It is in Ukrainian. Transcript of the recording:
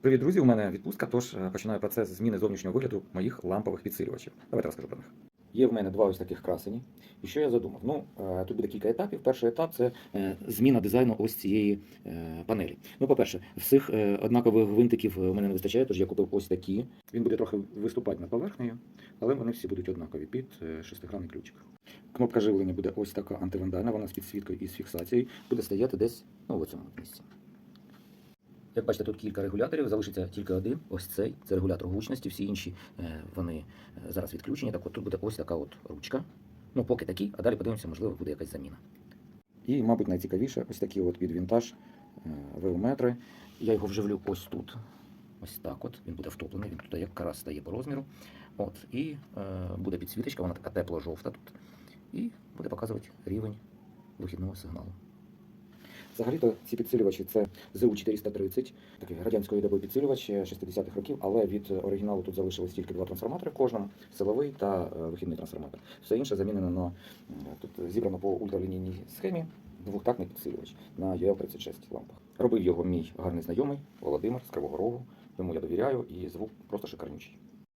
Привіт, друзі! У мене відпустка, тож е, починаю процес зміни зовнішнього вигляду моїх лампових підсилювачів. Давайте розкажу про них. Є в мене два ось таких красені. І що я задумав? Ну, е, тут буде кілька етапів. Перший етап це е, зміна дизайну ось цієї панелі. Ну, по-перше, всіх однакових гвинтиків у мене не вистачає, тож я купив ось такі. Він буде трохи виступати над поверхнею, але вони всі будуть однакові під шестигранний ключик. Кнопка живлення буде ось така антивандальна, вона з підсвіткою і з фіксацією. Буде стояти десь ну, в цьому місці. Як бачите, тут кілька регуляторів, залишиться тільки один. Ось цей. Це регулятор гучності, всі інші е, вони е, зараз відключені. Так от тут буде ось така от ручка. Ну, поки такі, а далі подивимося, можливо, буде якась заміна. І, мабуть, найцікавіше, ось такі от під вінтаж е, веометри. Я його вживлю ось тут. Ось так от. Він буде втоплений, він тут якраз стає по розміру. От, і е, буде підсвіточка, вона така тепло-жовта тут. І буде показувати рівень вихідного сигналу. Взагалі-то ці підсилювачі це ЗУ-430, такий радянської доби підсилювач 60-х років, але від оригіналу тут залишилось тільки два трансформатори в кожному, силовий та е, вихідний трансформатор. Все інше замінено на тут зібрано по ультралінійній схемі двохтактний підсилювач на UL36 лампах. Робив його мій гарний знайомий Володимир з Кривого Рогу. Йому я довіряю і звук просто шикарнючий.